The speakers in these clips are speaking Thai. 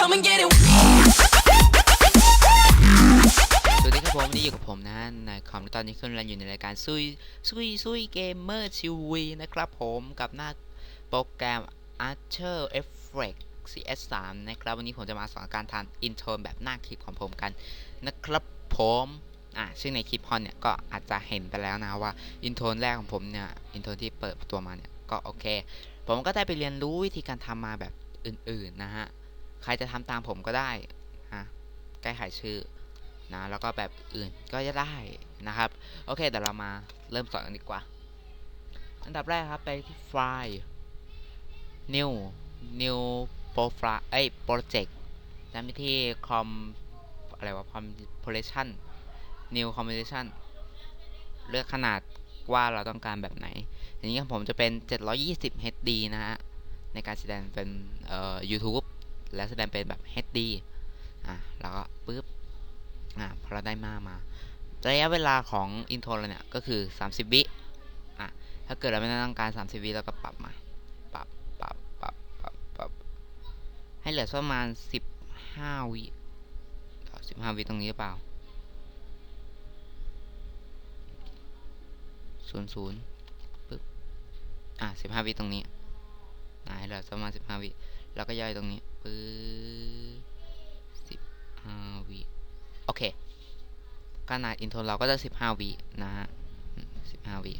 come and get it. สวัสดีครับผมวันนี่อยู่กับผมนะในคอมตอนนี้ขึ้นรันอยู่ในรายการซุยซุยซุยเกมเมอร์ทีวีนะครับผมกับหน้าโปรแกรม Archer Effect CS3 นะครับ วันนี้ผมจะมาสอนการทำอินโทรแบบหน้าคลิปของผมกันนะครับผมอะซึ่งในคลิปพอนเนี่ยก็อาจจะเห็นไปแล้วนะว่าอินโทรแรกของผมเนี่ยอินโทรที่เปิดตัวมาเนี่ยก็โอเค ผมก็ได้ไปเรียนรู้วิธีการทำมาแบบอื่นๆนะฮะ ใครจะทำตามผมก็ได้ฮะใกล้ขายชื่อนะแล้วก็แบบอื่นก็จะได้นะครับ โอเคเดี๋ยวเรามาเริ่มสอนกันดีกว่า อันดับแรกครับไปที่ไฟล์ new new profile เอ้ย project แล้วไปที่ com อะไรวะ composition new composition เลือกขนาดว่าเราต้องการแบบไหน อย่างนี้ผมจะเป็น 720 HD นะฮะ ในการแสดงเป็นเอ่อ YouTube และแสดงเป็นแบบ HD อะแล้วก็ปึ๊บอ่าพอเราได้มามา ระยะเวลาของอินโทรเราเนี่ย ก็คือ 30 วิอะถ้าเกิดเราไม่ต้องการ 30 วิเราก็ปรับมาปรับปรับปรับปรับปรับให้เหลือสักประมาณ 15 วิ15 วิตรงนี้หรือเปล่าศูนย์ศูนย์ปึ๊บอะ15 วิตรงนี้อะให้เหลือประมาณ 15 วิ แล้วก็ย่อยตรงนี้ปึ๊บ15วิโอเค ขนาดอินโทรเราก็จะ15วินะฮะอืม15วิ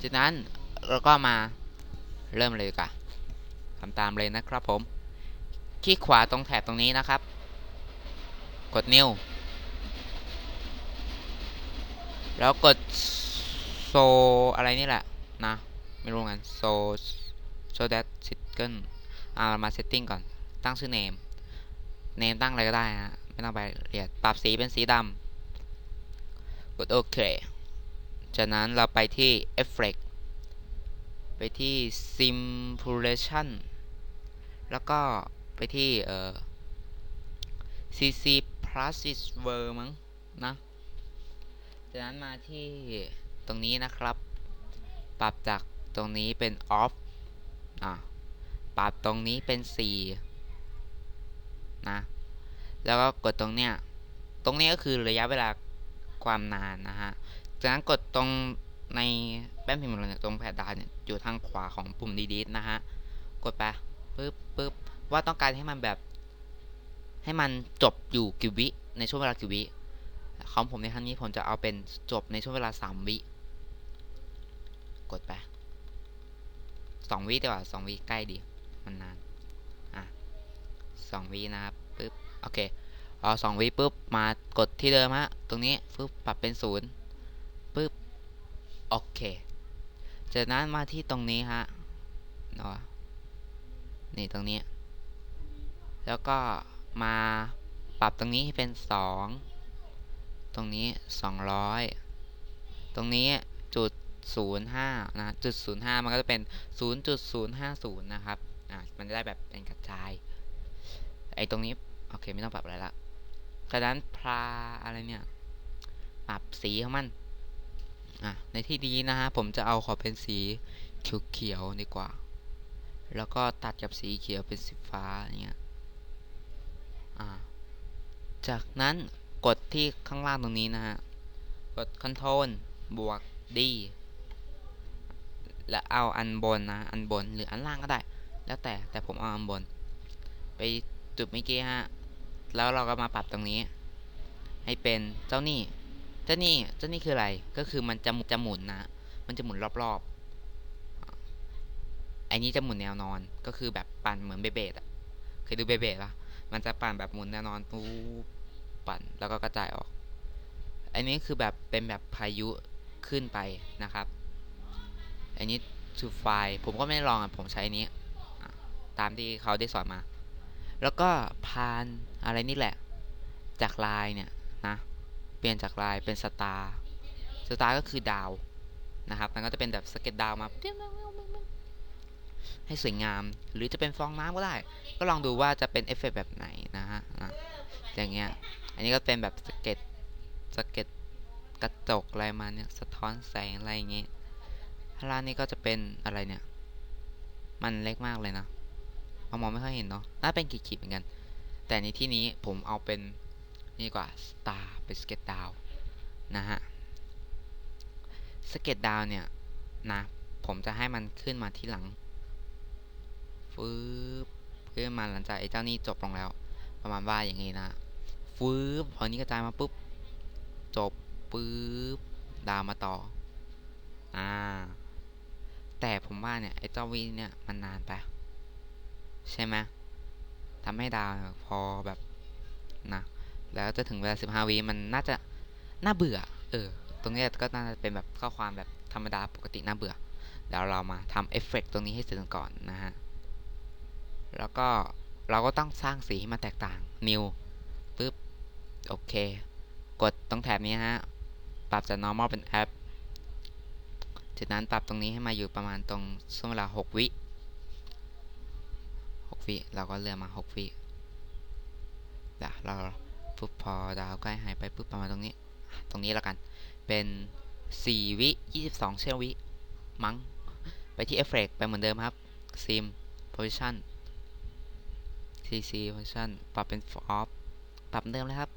จากนั้นเราก็มาเริ่มเลยดีกว่อนทำตามเลยนะครับผม คลิกขวาตรงแถบตรงนี้นะครับ กด new แล้วกดโซอะไรนี่แหละนะ ไม่รู้กันโซ โซ that signal อ่าเรามา setting ก่อนตั้งชื่อ name เนมตั้งอะไรก็ได้ฮะไม่ต้องไปละเอียดปรับสีเป็นสีดำกดโอเคจากนั้นเราไปที่ Effect ไปที่ Simulation แล้วก็ไปที่เอ่อ CC Plus is v e r มั้งนะจากนั้นมาที่ตรงนี้นะครับ ปรับจากตรงนี้เป็น off อะปรับตรงนี้เป็น 4 นะ แล้วก็กดตรงเนี้ย ตรงนี้ก็คือระยะเวลาความนานนะฮะ จากนั้นกดตรงในแป้นพิมพ์เนี่ยตรงแพดดาวเนี่ยอยู่ทางขวาของปุ่ม delete นะฮะ กดไปปึ๊บปึ๊บว่าต้องการให้มันแบบ ให้มันจบอยู่กี่วิในช่วงเวลากี่วิของผมในครั้งนี้ผมจะเอาเป็นจบในช่วงเวลา 3 วิ กดไป 2วิดีกว่า2วิใกล้ดีมันนานอะ2วินะครับปึ๊บโอเคพอ2วิปุ๊บมากดที่เดิมฮะตรงนี้ปึ๊บปรับเป็นศูนย์ปึ๊บโอเคจากนั้นมาที่ตรงนี้ฮะเนาะนี่ตรงนี้ แล้วก็มาปรับตรงนี้ให้เป็น2ตรงนี้200ตรงนี้จุด 05นะจุด05 มันก็จะเป็น 0.050 นะครับ อะมันจะได้แบบเป็นกระจาย ไอ้ตรงนี้ โอเค ไม่ต้องปรับอะไรละจากนั้นพราอะไรเนี่ย ปรับสีของมัน อะ ในที่ดีนะฮะ ผมจะเอาขอเป็นสีเขียวๆดีกว่า แล้วก็ตัดกับสีเขียวเป็นสีฟ้าอย่างเงี้ย อ่า จากนั้นกดที่ข้างล่างตรงนี้นะฮะ กด Ctrl บวก D แล้วเอาอันบนนะ อันบนหรืออันล่างก็ได้ แล้วแต่แต่ผมเอาอันบน ไปจุดเมื่อกี้ฮะ แล้วเราก็มาปรับตรงนี้ ให้เป็นเจ้านี่เจ้านี่เจ้านี่คืออะไร ก็คือมันจะหมุนจะหมุนนะ มันจะหมุนรอบๆไอ้นี้จะหมุนแนวนอน ก็คือแบบปั่นเหมือนเบเบดอะเคยดูเบเบดปะมันจะปั่นแบบหมุนแนวนอนปุ๊บปั่นแล้วก็กระจายออก อันนี้คือแบบเป็นแบบพายุขึ้นไปนะครับ อันนี้ทูไฟล์ผมก็ไม่ได้ลองอะผมใช้อันนี้ ตามที่เขาได้สอนมา แล้วก็พานอะไรนี่แหละ จากลายเนี่ยนะเปลี่ยนจากลายเป็นสตาร์สตาร์ก็คือดาวนะครับมันก็จะเป็นแบบสเก็ตดาวมาให้สวยงาม หรือจะเป็นฟองน้ำก็ได้ ก็ลองดูว่าจะเป็นเอฟเฟกต์แบบไหนนะฮะอย่างเงี้ย อันนี้ก็เป็นแบบสเก็ตสเก็ตกระจกอะไรมาเนี่ย สะท้อนแสงอะไรอย่างเงี้ย ข้างล่างนี่ก็จะเป็นอะไรเนี่ย มันเล็กมากเลยนะมามองไม่ค่อยเห็นเนาะน่าเป็นขีดๆเหมือนกัน แต่ในที่นี้ผมเอาเป็นนี่กว่า star เป็นสเก็ตดาวนะฮะสเก็ตดาวเนี่ยนะผมจะให้มันขึ้นมาที่หลังฟืบขึ้นมาหลังจากไอ้เจ้านี่จบลงแล้ว ประมาณว่าอย่างนี้นะฟืบพอนี้กระจายมาปุ๊บจบปื๊บดาวมาต่อ อ่า แต่ผมว่าเนี่ยไอ้เจ้าวีเนี่ยมันนานไป ใช่ไหมทำให้ดาวพอแบบนะแล้วจะถึงเวลา 15วิมันน่าจะน่าเบื่อ เออ ตรงนี้ก็น่าจะเป็นแบบข้อความแบบธรรมดาปกติน่าเบื่อ แล้วเรามาทำเอฟเฟกตรงนี้ให้เสร็จก่อนนะฮะ แล้วก็เราก็ต้องสร้างสีให้มันแตกต่าง new ปึ๊บ โอเค กดตรงแถบนี้ฮะ ปรับจาก normal เป็น app จากนั้นปรับตรงนี้ให้มาอยู่ประมาณตรงช่วงเวลา 6 วิ6วิเราก็เลื่อนมา 6 วิเดี๋ยวเราปุ๊บพอดาวใกล้หายไปปุ๊บประมาณตรงนี้ ตรงนี้แล้วกัน เป็น 4 วิ 22 เชื่อวิ มั้ง ไปที่ effect ไปเหมือนเดิมครับ sim position cc position ปรับเป็น off ปรับเดิมเลยครับ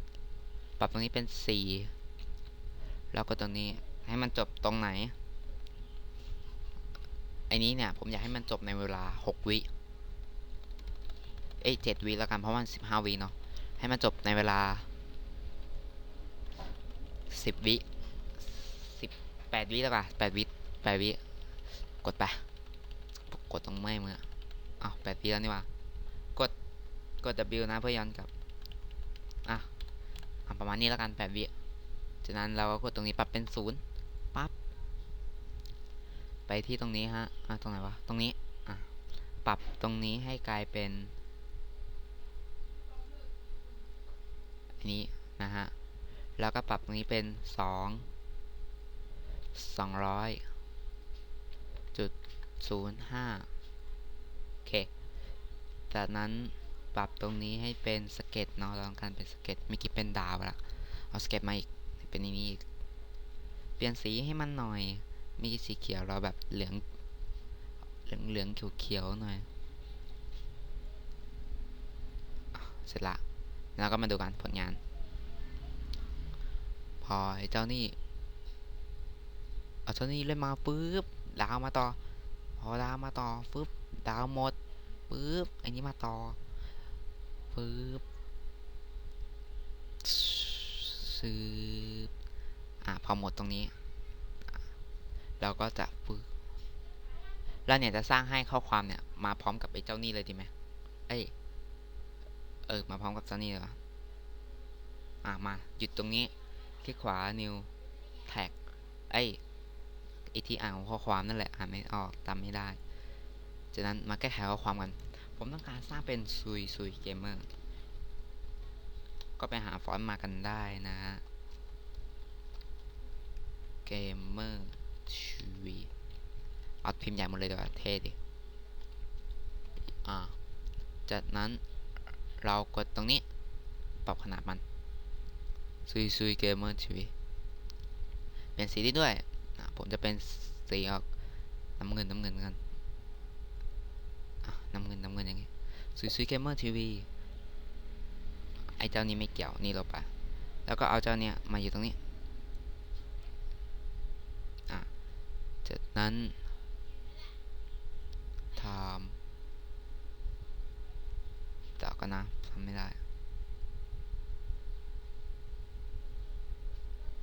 ปรับตรงนี้เป็น 4 แล้วก็ตรงนี้ให้มันจบตรงไหน อ้นี้เนี่ยผมอยากให้มันจบในเวลา 6 วิเอ้ย7วิแล้วกันเพราะมัน15วิเนาะให้มันจบในเวลา10วิ18วิแล้วกัน8วิ8วิกดไปกดตรงไม่เมื่ออ้าว8วิแล้วนี่วะกดกด W นะเพื่อย้อนกลับอะประมาณนี้แล้วกัน8วิจากนั้นเราก็กดตรงนี้ปรับเป็นศูนย์ปั๊บ ไปที่ตรงนี้ฮะอะตรงไหนวะ ตรงนี้ อะ ปรับตรงนี้ให้กลายเป็น อันนี้นะฮะ แล้วก็ปรับตรงนี้เป็นสองสองร้อยจุดศูนย์ห้าโอเค จากนั้นปรับตรงนี้ให้เป็นสเก็ตเนาะเราต้องการเป็นสเก็ตเมื่อกี้เป็นดาวละเอาสเก็ตมาอีก เป็นนี้อีก เปลี่ยนสีให้มันหน่อย มีสีเขียวเราแบบเหลือง เหลืองเหลืองเขียวเขียวหน่อยเสร็จละแล้วก็มาดูกันผลงาน พอไอ้เจ้านี่เอาเจ้านี่เล่นมาปุ๊บดาวมาต่อ พอดาวมาต่อปุ๊บดาวหมดปุ๊บอันนี้มาต่อปุ๊บซื้ออะพอหมดตรงนี้ เราก็จะปึ๊บแล้วเนี่ยจะสร้างให้ข้อความเนี่ยมาพร้อมกับไอ้เจ้านี่เลยดีไหมเอ้ยเออมาพร้อมกับเจ้านี่เหรออะมาหยุดตรงนี้คลิกขวา new tag ไอ้ไอที่อ่านของข้อความนั่นแหละอ่านไม่ออกจำไม่ได้จากนั้นมาแก้ไขข้อความกัน ผมต้องการสร้างเป็นซุยซุยเกมเมอร์ก็ไปหาฟอนต์มากันได้นะฮะเกมเมอร์ ชุยเอาพิมพ์ใหญ่หมดเลยดีกว่าเท่ดิอ่าจากนั้นเรากดตรงนี้ ปรับขนาดมันซุยซุยเกมเมอร์ชุยเปลี่ยนสีได้ด้วยผมจะเป็นสีออกน้ำเงินน้ำเงินกันน้ำเงินน้ำเงินอย่างงี้ซุยซุยเกมเมอร์ทีวีไอเจ้านี้ไม่เกี่ยวนี่เราไปแล้วก็เอาเจ้าเนี้ยมาอยู่ตรงนี้ อะ จาก นั้นทำต่อกันนะทำไม่ได้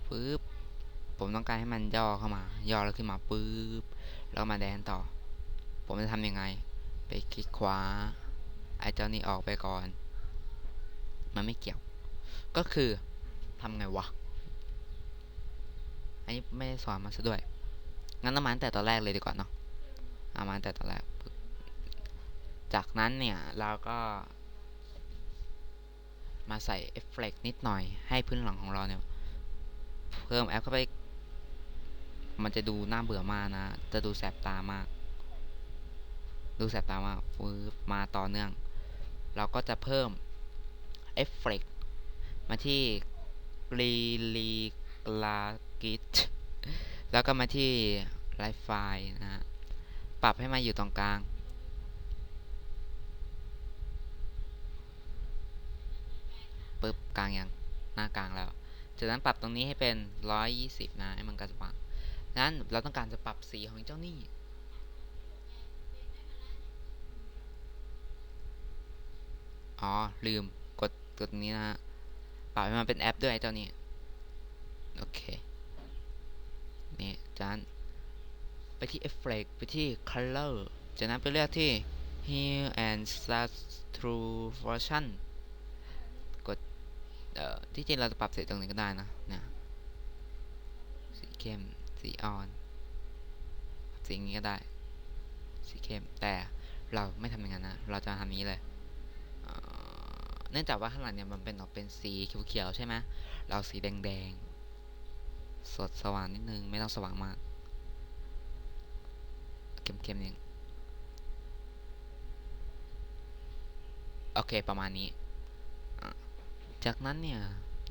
ปึ๊บผมต้องการให้มันย่อเข้ามา ย่อแล้วขึ้นมาปึ๊บแล้วมาแดนต่อ ผมจะทำยังไง ไปคลิกขวาไอ้เจ้านี้ออกไปก่อน มันไม่เกี่ยว ก็คือทำไงวะ อันนี้ไม่ได้สอนมาซะด้วย งั้นต้องมาตั้งแต่ตอนแรกเลยดีกว่าเนาะเอามาตั้งแต่ตอนแรก จากนั้นเนี่ยเราก็ มาใส่เอฟเฟกนิดหน่อยให้พื้นหลังของเราเนี่ยเพิ่มแอปเข้าไป มันจะดูน่าเบื่อมากนะ จะดูแสบตามาก ดูแสบตามากฟืบมาต่อเนื่อง เราก็จะเพิ่มเอฟเฟกมาที่รีลีกลากิต แล้วก็มาที่ไลฟ์ไฟนะฮะปรับให้มาอยู่ตรงกลาง ปึ๊บกลางยังหน้ากลางแล้ว จากนั้นปรับตรงนี้ให้เป็น 120 นะให้มันกระสว่างนั้นเราต้องการจะปรับสีของเจ้านี่อ๋อ ลืมกดกดนี้นะฮะปรับให้มันเป็นแอปด้วยเจ้านี้โอเค จากนั้นไปที่ Effect ไปที่ Color จากนั้นไปเลือกที่ Hue and Saturation กดเอ่อที่จริงเราจะปรับเสีตรงนี้ก็ได้นะนี่ยสีเข้มสีอ่อนสีนี้ก็ได้ สีเข้มแต่เราไม่ทำอย่างนั้นนะ เราจะทำนี้เลยเอ่อเนื่องจากว่าข้างหลังเนี่ยมันเป็นออกเป็นสีเขียวๆใช่ไหมเราสีแดงๆ สดสว่างนิดนึง ไม่ต้องสว่างมาก เข้มๆนึงโอเคประมาณนี้ จากนั้นเนี่ย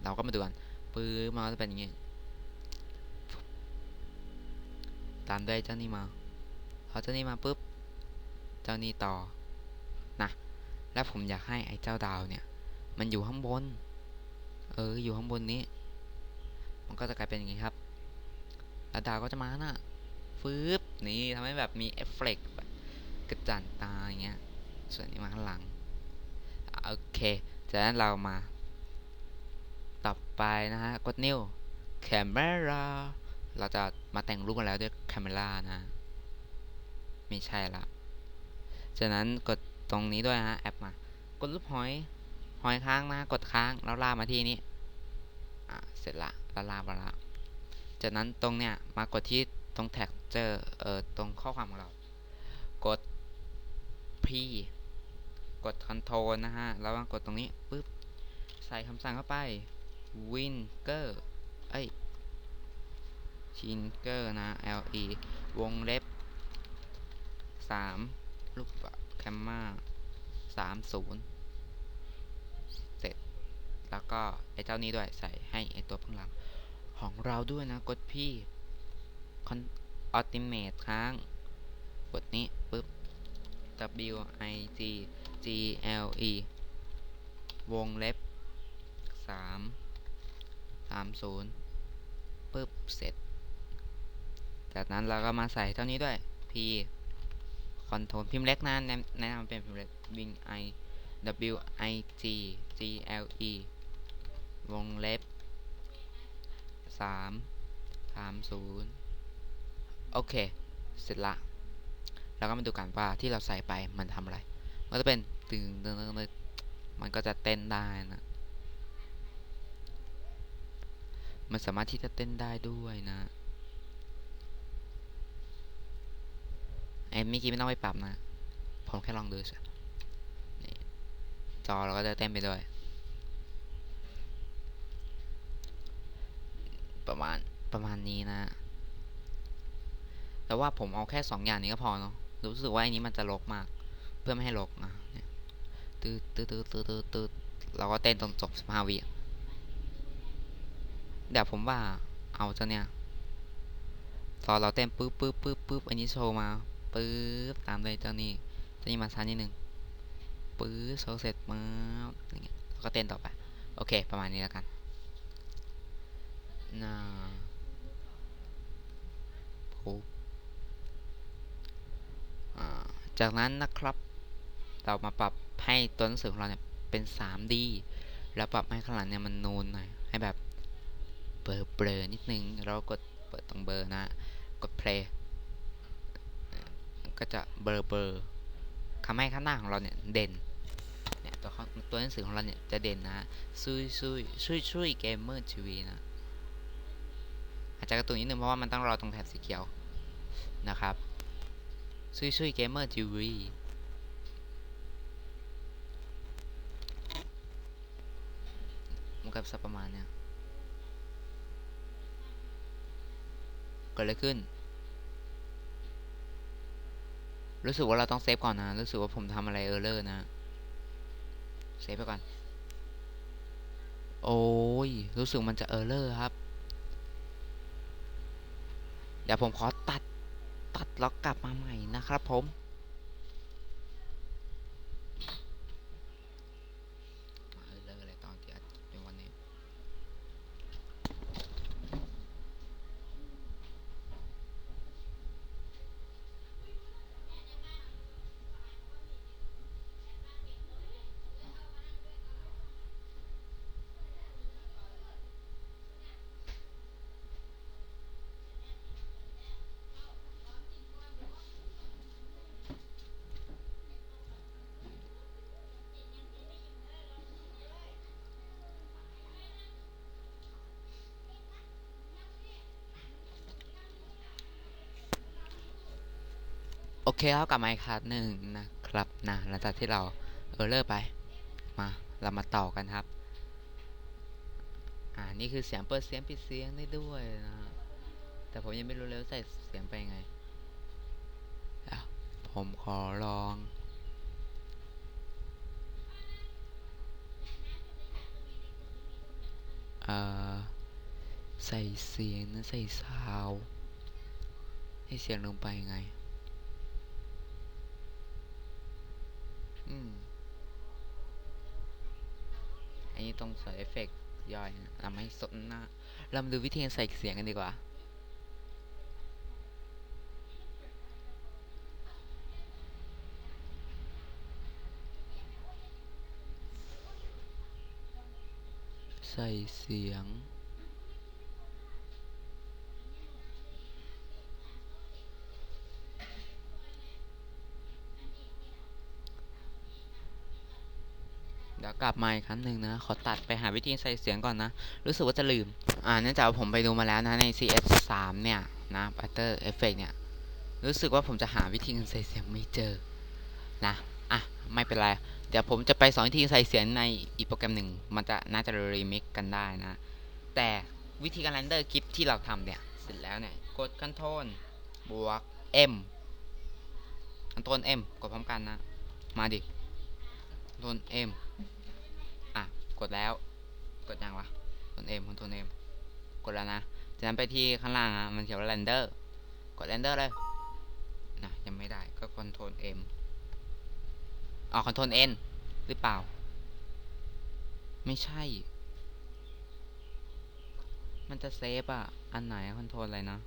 เราก็มาดูกันปื้อมาจะเป็นอย่างงี้ตามด้วยเจ้านี่มาพอเจ้านี่มาปุ๊บ เจ้านี่ต่อนะแล้วผมอยากให้ไอ้เจ้าดาวเนี่ย มันอยู่ข้างบน เอออยู่ข้างบนนี้ มันก็จะกลายเป็นอย่างงี้ครับแล้วดาวก็จะมาหน่ะฟืบนี่ทำให้แบบมีเอฟเฟกต์แบบกระจันตาอย่างเงี้ย ส่วนนี้มาข้างหลัง โอเคจากนั้นเรามา ต่อไปนะฮะ กดนิ้ว camera เราจะมาแต่งรูปกันแล้วด้วย camera นะ ไม่ใช่ละจากนั้นกดตรงนี้ด้วยฮะ แอปมา กดรูปหอย หอยค้างนะ กดค้าง แล้วลากมาที่นี้ เสร็จละล้วลากมาละจากนั้นตรงเนี้ยมากดที่ตรงแท็กเจอเอ่อตรงข้อความของเรา กด P กด Ctrl นะฮะ แล้วกดตรงนี้ปุ๊บ ใส่คำสั่งเข้าไป Winger เอ้ย Chinger นะ L E วงเล็บ3ลูกแคมมา30 แล้วก็ไอ้เจ้านี้ด้วยใส่ให้ไอ้ตัวข้างหลังของเราด้วยนะกดพี่ Ultimate ค้างกดนี้ปุ๊บ W I G G L E วงเล็บ3 30ปึ๊บ เสร็จ จากนั้นเราก็มาใส่เท่านี้ด้วย P คอนโทรลพิมพ์เล็กนะแนะแนะนำเป็นพิมพ์เล็ก Wing I W I G G L E วงเล็บ3 30โอเค เสร็จละแล้วก็มาดูกันว่าที่เราใส่ไปมันทำอะไร มันจะเป็นตึงตึงตึงตึงมันก็จะเต้นได้นะ มันสามารถที่จะเต้นได้ด้วยนะไอ้เมื่อกี้ไม่ต้องไปปรับนะ ผมแค่ลองดูสิจอเราก็จะเต้นไปด้วย ประมาณประมาณนี้นะ แต่ว่าผมเอาแค่สองอย่างนี้ก็พอเนาะรู้สึกว่าอันนี้มันจะลกมาก เพื่อไม่ให้ลกนะเนี่ยตืดตืดตืดตืดตืดตืดเราก็เต้นจนจบสิบห้าวิเดี๋ยวผมว่าเอาเจ้าเนี่ยพอเราเต้นปึ๊บปึ๊บปึ๊บปึ๊บอันนี้โชว์มาปึ๊บตามด้วยเจ้านี่เจ้านี่มาช้านิดนึงปึ๊บโชว์เสร็จมาอย่างเงี้ยแล้วก็เต้นต่อไป โอเค ประมาณนี้แล้วกัน นาโอ้จากนั้นนะครับ เรามาปรับให้ตัวหนังสือของเราเนี่ยเป็น 3D แล้วปรับให้ข้างหลังเนี่ยมันนูนหน่อย ให้แบบเบลอเบลอนิดนึง เรากดเปิดตรงเบอร์นะ กด play ก็จะเบลอเบลอทำให้ข้างหน้าของเราเนี่ยเด่น เนี่ยตัวตัวหนังสือของเราเนี่ยจะเด่นนะซุยซุยช่วยช่วยเกมเมอร์ทีวีนะ อาจจะกระตุนนิดนึงเพราะว่ามันต้องรอตรงแถบสีเขียวนะครับซุยซุยเกมเมอร์ทีวีมันก็สักประมาณเนี้ยเกิดอะไรขึ้น รู้สึกว่าเราต้องเซฟก่อนนะ รู้สึกว่าผมทำอะไรเออร์เลอร์นะ เซฟไปก่อน โอ้ย รู้สึกมันจะเออร์เลอร์ครับ ดี๋ยวผมขอตัดตัดแล้วกลับมาใหม่นะครับผม เออร์เลอร์อะไรตอนที่อัดเป็นวัน โอเคครับกลับมาอีกครั้งหนึ่งนะครับนะหลังจากที่เราเออเลิกไปมาเรามาต่อกันครับ อ่านี่คือเสียงเปิดเสียงปิดเสียงได้ด้วยนะแต่ผมยังไม่รู้เลยว่าใส่เสียงไปยังไงผมขอลอง เอ่อ ใส่เสียงนะใส่ซาวให้เสียงลงไปยังไง อืม อันนี้ต้องใส่เอฟเฟกต์ย่อยนะเราไม่สนนะเรามาดูวิธีใส่เสียงกันดีกว่าใส่เสียง เดี๋ยวกลับ มาอีกครั้งหนึ่งนะ ขอตัดไปหาวิธีใส่เสียงก่อนนะ รู้สึกว่าจะลืม อ่าเนื่องจากว่าผมไปดูมาแล้วนะใน CS 3 เนี่ยนะ After Effect เนี่ย รู้สึกว่าผมจะหาวิธีการใส่เสียงไม่เจอ นะ อะ ไม่เป็นไร เดี๋ยวผมจะไปสอนวิธีใส่เสียงในอีกโปรแกรมหนึ่ง มันจะน่าจะรีมิกกันได้นะ แต่วิธีการเรนเดอร์คลิปที่เราทำเนี่ย เสร็จแล้วเนี่ย กด Ctrl บวก M Ctrl M กดพร้อมกันนะ มาดิ Ctrl M กดแล้ว กดยังวะ Ctrl M Ctrl M กดแล้วนะจากนั้นไปที่ข้างล่างอะมันเขียนว่า render กด render เลยนะยังไม่ได้ก็ Ctrl M อ๋อ Ctrl N หรือเปล่า ไม่ใช่ มันจะเซฟอะ อันไหนคอนโทรลอะไรนะ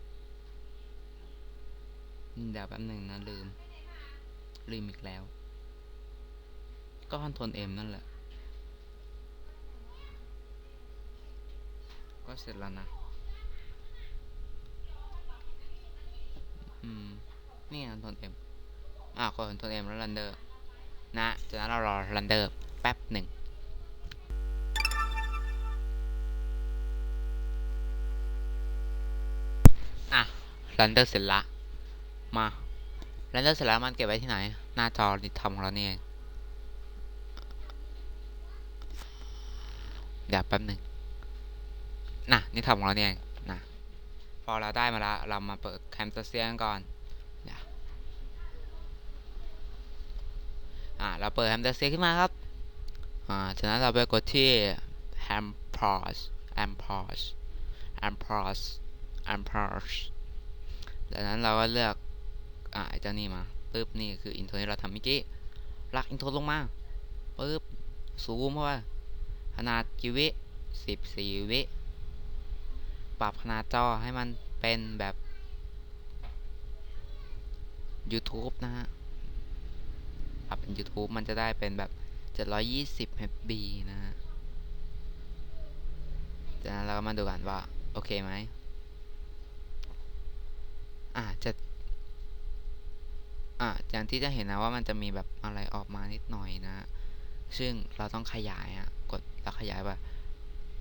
เดี๋ยวแป๊บหนึ่งนะลืม ลืมอีกแล้ว ก็คอนโทรล M นั่นแหละ ก็เสร็จแล้วนะ อืม นี่คอนโทรล M อะกดคอนโทรล M แล้ว render นะจากนั้นเรารอ render แป๊บหนึ่งอะ render เสร็จละ มา render เสร็จแล้วมันเก็บไว้ที่ไหน หน้าจอดิทอมของเราเนี่เองเดี๋ยวแป๊บหนึ่ง น่ะนี่ทอมของเราเองนะพอเราได้มาแล้วเรามาเปิดแคมตัสเซียนก่อนเดี๋ยวอ่าเราเปิดแฮมเดอร์เซียขึ้นมาครับอ่าจากนั้นเราไปกดที่ ham p r o s am p r o s am p r o s am p r o s จากนั้นเราก็เลือกอ่าเจ้านี่มาปึ๊บนี่คืออินโทรที่เราทำเมื่อกี้ลากอินโทรลงมาปึ๊บซูมเข้าไปขนาดกี่วิสิบสี่วิ ปรับขนาดจอให้มันเป็นแบบ YouTube นะฮะปรับเป็น YouTube มันจะได้เป็นแบบ 720 MB นะฮะจากนั้นเราก็มาดูกันว่า โอเคไหมอ่าจะอ่าอย่างที่จะเห็นนะว่ามันจะมีแบบอะไรออกมานิดหน่อยนะ ซึ่งเราต้องขยายอะ กดแล้วขยายไป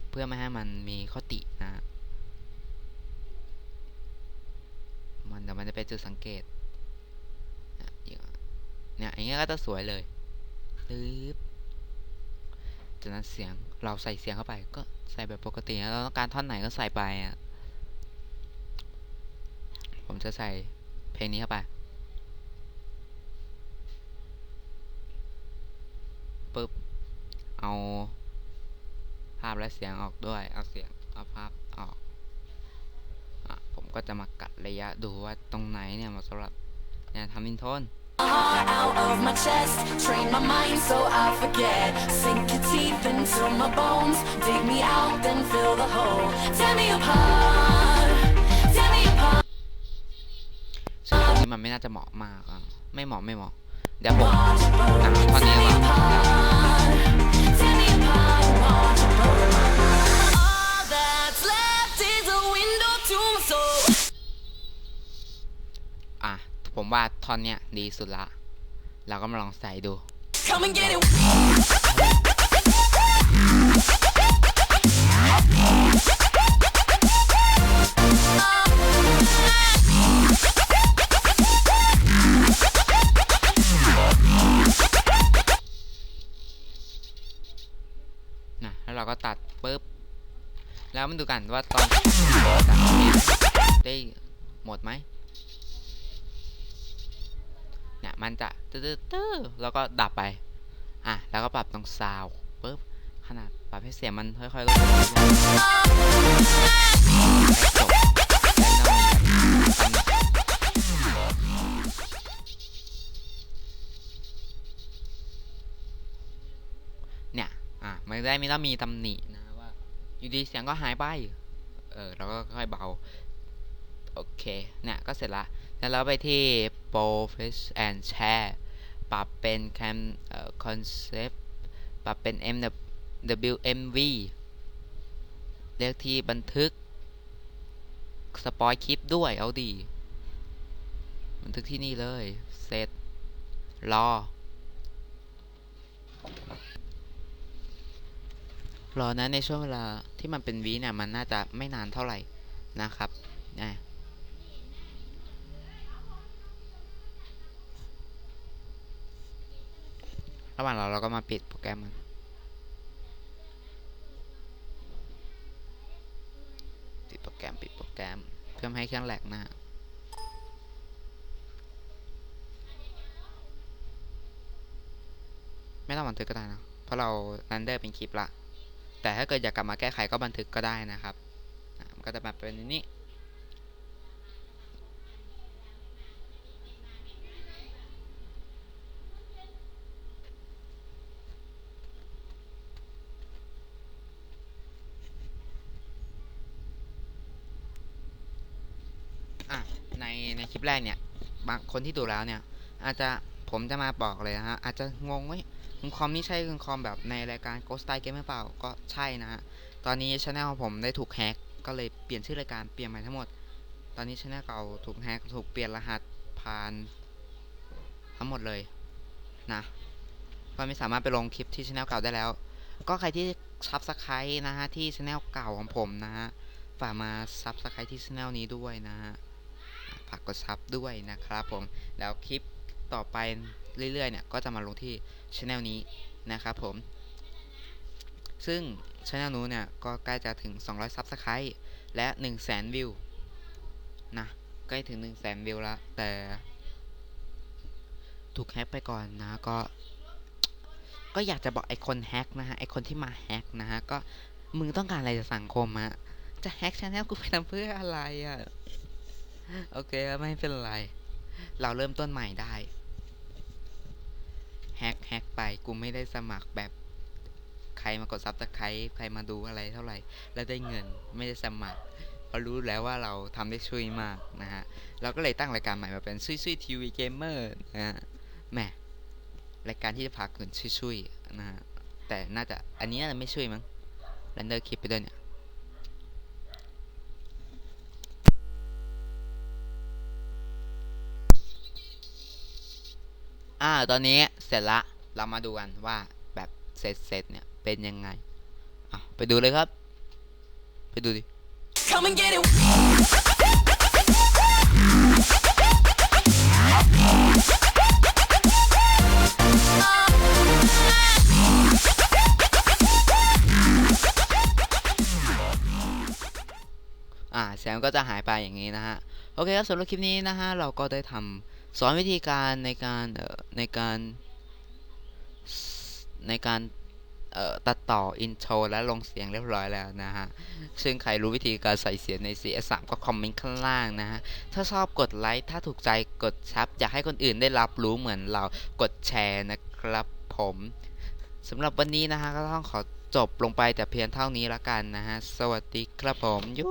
เพื่อไม่ให้มันมีข้อตินะ มัน เดี๋ยวมันจะเป็นจุดสังเกตเนี่ยอย่างเงี้ยก็จะสวยเลยปึ๊บจากนั้นเสียงเราใส่เสียงเข้าไป ก็ใส่แบบปกติเราต้องการท่อนไหนก็ใส่ไปอะผมจะใส่เพลงนี้เข้าไปปึ๊บเอาภาพและเสียงออกด้วย เอาเสียงเอาภาพออก ก็จะมากัดระยะดูว่าตรงไหนเนี่ยเหมาะสำหรับเนี่ยทำอินโทน heart out of my chest. Train my mind so I forget. Sink your teeth into my bones. Dig me out, then fill the hole. Tear me apart. Tear me apart. ซึ่งตรงนี้มันไม่น่าจะเหมาะมากอะไม่เหมาะไม่เหมาะ เดี๋ยวผมอะท่อนนี้ Tear me ก่อน อะ ผมว่าท่อนเนี้ยดีสุดละ เราก็มาลองใส่ดู นะแล้วเราก็ตัดปุ๊บ แล้วมันดูกันว่าตอนตัดได้หมดไหม มันจะตื้อตื้อๆแล้วก็ดับไป อะ แล้วก็ปรับตรงซาวปุ๊บ ขนาดปรับให้เสียงมันค่อยๆลดลงเรื่อยๆให้จบแล้วก็มีแบบเนี่ย อะ มันได้ไม่ต้องมีตำหนินะว่า อยู่ดีเสียงก็หายไป เออ เราก็ค่อยเบา โอเค เนี่ย ก็เสร็จละ แล้วเราไปที่ Profess and Share ปรับเป็น Cam Concept ปรับเป็น M WMV เรียกที่บันทึก สปอยคลิปด้วยเอาดี บันทึกที่นี่เลยเสร็จรอ รอนะในช่วงเวลาที่มันเป็นวีเนี่ยมันน่าจะไม่นานเท่าไหร่นะครับอะ ระหว่างเราเราก็มาปิดโปรแกรมมันปิดโปรแกรมปิดโปรแกรม เพื่อไม่ให้เครื่องแหลกนะฮะไม่ต้องบันทึกก็ได้นะ เพราะเรารันเดอร์เป็นคลิปละ แต่ถ้าเกิดอยากกลับมาแก้ไขก็บันทึกก็ได้นะครับ มันก็จะมาเป็นนี้ อะ ในในคลิ ปแรกเนี่ยบางคนที่ดูแล้วเนี่ย อาจจะผมจะมาบอกเลยนะฮะอาจจะงงว่าคุณคอมนี่ใช่คุณคอมแบบในรายการ Ghost Style Game หรือเปล่าก็ใช่นะฮะตอนนี้ช anel ผมได้ถูกแฮ็กก็เลยเปลี่ยนชื่อรายการเปลี่ยนใหม่ทั้งหมด ตอนนี้ช anel เก่าถูกแฮ็กถูกเปลี่ยนรหัสผ่าน ทั้งหมดเลยนะก็ไม่สามารถไปลงคลิปที่ช anel เก่าได้แล้ว ก็ใครที่ซับสไครต์นะฮะที่ช anel เก่าของผมนะฮะฝากมาซับสไครต์ที่ช anel นี้ด้วยนะฮะ ฝากกดซับด้วยนะครับผมแล้วคลิปต่อไปเรื่อยๆเนี่ยก็จะมาลงที่ช anel นี้นะครับผม ซึ่งช anel นู้นเนี่ยก็ใกล้จะถึง 200ซับสไครต์และ 100,000วิวนะใกล้ถึง 100,000วิวแล้วแต่ ถูกแฮ็กไปก่อนนะก็ ก็อยากจะบอกไอคนแฮ็กนะฮะไอคนที่มาแฮ็กนะฮะก็มึงต้องการอะไรจากสังคมฮะจะแฮ็กช anel กูไปทำเพื่ออะไรอะ โอเคไม่เป็นไร เราเริ่มต้นใหม่ได้แฮกแฮกไปกูไม่ได้สมัครแบบใครมากดซับสไครต์ใครมาดูอะไรเท่าไหร่ แล้วได้เงินไม่ได้สมัครเพราะรู้แล้วว่าเราทำได้ช่วยมากนะฮะ เราก็เลยตั้งรายการใหม่มาเป็นซุยซุยทีวีเกมเมอร์นะฮะแหมรายการที่จะพาคุณช่วยๆนะฮะแต่น่าจะอันนี้น่าจะไม่ช่วยมั้งแรนเดอร์คลิปไปด้วยเนี่ย อ่า ตอนนี้เสร็จละ เรามาดูกันว่าแบบเสร็จเสร็จเนี่ยเป็นยังไงอะไปดูเลยครับ ไปดูดิ Come and get it. อ่าเสียงก็จะหายไปอย่างนี้นะฮะ โอเคครับสำหรับคลิปนี้นะฮะ เราก็ได้ทำ สอนวิธีการในการในการในการตัดต่ออินโทรและลงเสียงเรียบร้อยแล้วนะฮะ ซึ่งใครรู้วิธีการใส่เสียงใน CS3 ก็คอมเมนต์ข้างล่างนะฮะ ถ้าชอบกดไลค์ถ้าถูกใจกดซับ อยากให้คนอื่นได้รับรู้เหมือนเรากดแชร์นะครับผมสำหรับวันนี้นะฮะ ก็ต้องขอจบลงไปแต่เพียงเท่านี้ละกันนะฮะ สวัสดีครับผมยู